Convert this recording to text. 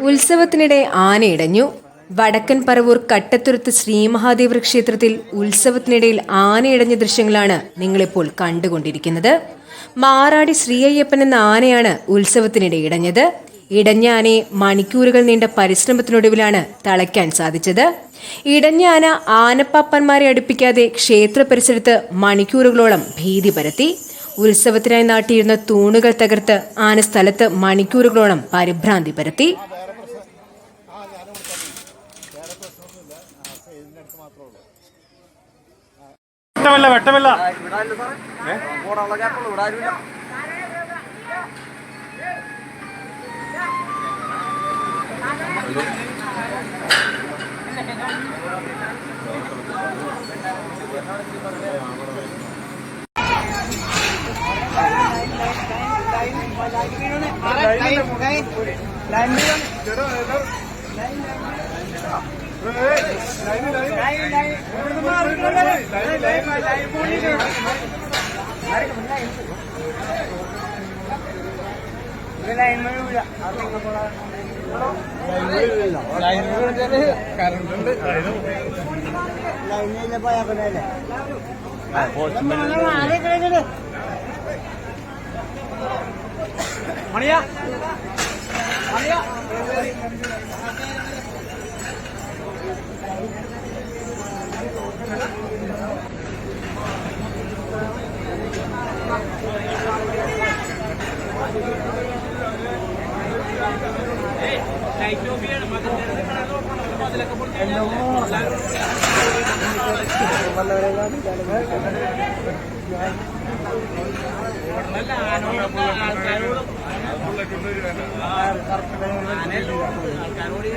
ഉത്സവത്തിനിടെ ആനയിടഞ്ഞു വടക്കൻ പറവൂർ കട്ടത്തുരുത്ത് ശ്രീമഹാദേവ ക്ഷേത്രത്തിൽ ഉത്സവത്തിനിടയിൽ ആനയിടഞ്ഞ ദൃശ്യങ്ങളാണ് നിങ്ങളിപ്പോൾ കണ്ടുകൊണ്ടിരിക്കുന്നത്. മാറാടി ശ്രീ അയ്യപ്പൻ എന്ന ആനയാണ് ഉത്സവത്തിനിടെ ഇടഞ്ഞത്. ഇടഞ്ഞ ആനയെ മണിക്കൂറുകൾ നീണ്ട പരിശ്രമത്തിനൊടുവിലാണ് തളയ്ക്കാൻ സാധിച്ചത്. ഇടഞ്ഞ ആന ആനപ്പാപ്പന്മാരെ അടുപ്പിക്കാതെ ക്ഷേത്ര പരിസരത്ത് മണിക്കൂറുകളോളം ഭീതി പരത്തി. ഉത്സവത്തിനായി നാട്ടിയിരുന്ന തൂണുകൾ തകർത്ത് ആന സ്ഥലത്ത് മണിക്കൂറുകളോളം പരിഭ്രാന്തി പരത്തി. വെട്ടമില്ല കറണ്ട് ലൈൻ പോയാൽ പോലെ അല്ലേ മണിയാ? മണിയാ? നല്ല ആനോട് ആൾക്കാരോട് ആൾക്കാരോട്